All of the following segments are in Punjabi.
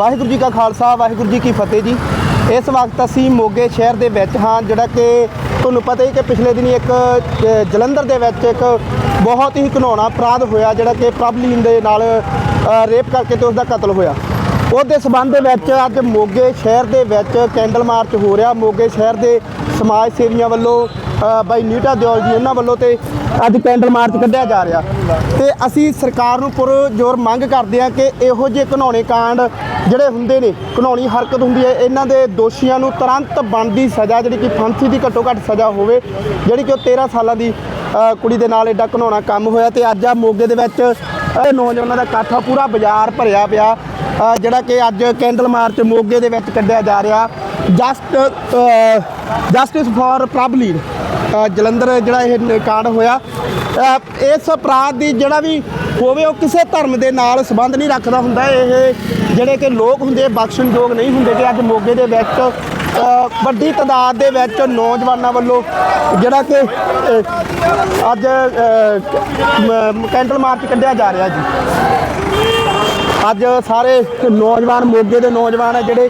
ਵਾਹਿਗੁਰੂ ਜੀ ਕਾ ਖਾਲਸਾ, ਵਾਹਿਗੁਰੂ ਜੀ ਕੀ ਫਤਿਹ ਜੀ। ਇਸ ਵਕਤ ਅਸੀਂ ਮੋਗੇ ਸ਼ਹਿਰ ਦੇ ਵਿੱਚ ਹਾਂ, ਜਿਹੜਾ ਕਿ ਤੁਹਾਨੂੰ ਪਤਾ ਹੀ ਕਿ ਪਿਛਲੇ ਦਿਨੀ ਇੱਕ ਜਲੰਧਰ ਦੇ ਵਿੱਚ ਇੱਕ ਬਹੁਤ ਹੀ ਘਿਨਾਉਣਾ ਅਪਰਾਧ ਹੋਇਆ, ਜਿਹੜਾ ਕਿ ਪ੍ਰਭਲੀਨ ਦੇ ਨਾਲ ਰੇਪ ਕਰਕੇ ਤੇ ਉਸ ਦਾ ਕਤਲ ਹੋਇਆ। ਉਹਦੇ ਸਬੰਧ ਦੇ ਵਿੱਚ ਅੱਜ ਮੋਗੇ ਸ਼ਹਿਰ ਦੇ ਵਿੱਚ ਕੈਂਡਲ ਮਾਰਚ ਹੋ ਰਿਹਾ। ਮੋਗੇ ਸ਼ਹਿਰ ਦੇ ਸਮਾਜ ਸੇਵੀਆਂ ਵੱਲੋਂ ਬਾਈ ਨੀਟਾ ਦਿਓਲ ਜੀ ਇਹਨਾਂ ਵੱਲੋਂ ਤੇ ਅੱਜ ਕੈਂਡਲ ਮਾਰਚ ਕੱਢਿਆ ਜਾ ਰਿਹਾ। ਤੇ ਅਸੀਂ ਸਰਕਾਰ ਨੂੰ ਪੁਰ ਜ਼ੋਰ ਮੰਗ ਕਰਦੇ ਹਾਂ ਕਿ ਇਹੋ ਜਿਹੇ ਘਿਨਾਉਣੇ ਕਾਂਡ ਜਿਹੜੇ ਹੁੰਦੇ ਨੇ ਘਿਨਾਉਣੀ ਹਰਕਤ ਹੁੰਦੀ ਹੈ, ਇਹਨਾਂ ਦੇ ਦੋਸ਼ੀਆਂ ਨੂੰ ਤੁਰੰਤ ਬਣਦੀ ਸਜ਼ਾ ਜਿਹੜੀ ਕਿ ਫਾਂਸੀ ਦੀ ਘੱਟੋ ਘੱਟ ਸਜ਼ਾ ਹੋਵੇ, ਜਿਹੜੀ ਕਿ ਉਹ 13 ਸਾਲਾਂ ਦੀ ਕੁੜੀ ਦੇ ਨਾਲ ਐਡਾ ਘਿਨਾਉਣਾ ਕੰਮ ਹੋਇਆ। ਤੇ ਅੱਜ ਆ ਮੋਗੇ ਦੇ ਵਿੱਚ ਇਹ ਨੌਜਵਾਨਾਂ ਦਾ ਇਕੱਠਾ ਪੂਰਾ ਬਾਜ਼ਾਰ ਭਰਿਆ ਪਿਆ। ਜਿਹੜਾ ਕਿ ਅੱਜ ਕੈਂਡਲ ਮਾਰਚ ਮੋਗੇ ਦੇ ਵਿੱਚ ਕੱਢਿਆ ਜਾ ਰਿਹਾ। Just justice for Prabhleen Jalandhar ਜਿਹੜਾ ਇਹ ਨ- ਕਾਂਡ ਹੋਇਆ ਇਸ ਅਪਰਾਧ ਦੀ ਜਿਹੜਾ ਵੀ ਹੋਵੇ, ਉਹ ਕਿਸੇ ਧਰਮ ਦੇ ਨਾਲ ਸੰਬੰਧ ਨਹੀਂ ਰੱਖਦਾ ਹੁੰਦਾ। ਇਹ ਜਿਹੜੇ ਕਿ ਲੋਕ ਹੁੰਦੇ ਬਖਸ਼ਣਯੋਗ ਨਹੀਂ ਹੁੰਦੇ ਕਿ ਅੱਜ ਮੋਗੇ ਦੇ ਵਿੱਚ ਵੱਡੀ ਤਾਦਾਦ ਦੇ ਵਿੱਚ ਨੌਜਵਾਨਾਂ ਵੱਲੋਂ ਜਿਹੜਾ ਕਿ ਅੱਜ ਕੈਂਡਲ ਮਾਰਚ ਕੱਢਿਆ ਜਾ ਰਿਹਾ ਜੀ। ਅੱਜ ਸਾਰੇ ਨੌਜਵਾਨ ਮੋਗੇ ਦੇ ਨੌਜਵਾਨ ਆ ਜਿਹੜੇ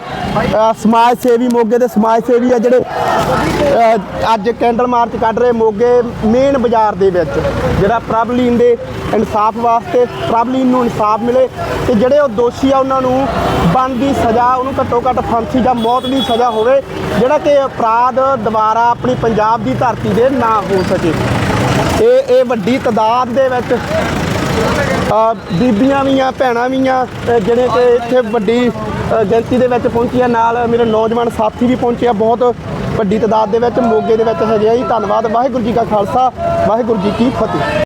ਸਮਾਜ ਸੇਵੀ ਮੋਗੇ ਦੇ ਸਮਾਜ ਸੇਵੀ ਆ ਜਿਹੜੇ ਅੱਜ ਕੈਂਡਲ ਮਾਰਚ ਕੱਢ ਰਹੇ ਮੋਗੇ ਮੇਨ ਬਾਜ਼ਾਰ ਦੇ ਵਿੱਚ, ਜਿਹੜਾ ਪ੍ਰਭਲੀਨ ਦੇ ਇਨਸਾਫ ਵਾਸਤੇ ਪ੍ਰਭਲੀਨ ਨੂੰ ਇਨਸਾਫ ਮਿਲੇ ਤੇ ਜਿਹੜੇ ਉਹ ਦੋਸ਼ੀ ਆ ਉਹਨਾਂ ਨੂੰ ਬਣਦੀ ਸਜ਼ਾ, ਉਹਨੂੰ ਘੱਟੋ ਘੱਟ ਫਾਂਸੀ ਜਾਂ ਮੌਤ ਦੀ ਸਜ਼ਾ ਹੋਵੇ, ਜਿਹੜਾ ਕਿ ਅਪਰਾਧ ਦੁਬਾਰਾ ਆਪਣੀ ਪੰਜਾਬ ਦੀ ਧਰਤੀ ਦੇ ਨਾ ਹੋ ਸਕੇ। ਇਹ ਇਹ ਵੱਡੀ ਤਾਦਾਦ ਦੇ ਵਿੱਚ ਅ, ਬੀਬੀਆਂ ਵੀ ਆ ਭੈਣਾਂ ਵੀ ਆ ਜਿਹੜੇ ਕਿ ਇੱਥੇ ਵੱਡੀ ਗਿਣਤੀ ਦੇ ਵਿੱਚ ਪਹੁੰਚੀਆਂ। ਨਾਲ ਮੇਰੇ ਨੌਜਵਾਨ ਸਾਥੀ ਵੀ ਪਹੁੰਚਿਆ ਬਹੁਤ। ਵੱਡੀ ਤਾਦਾਦ ਦੇ ਵਿੱਚ ਮੋਗੇ ਦੇ ਵਿੱਚ ਹੈਗੇ ਆ ਜੀ। ਧੰਨਵਾਦ। ਵਾਹਿਗੁਰੂ ਜੀ ਕਾ ਖਾਲਸਾ ਵਾਹਿਗੁਰੂ ਜੀ ਕੀ ਫਤਿਹ।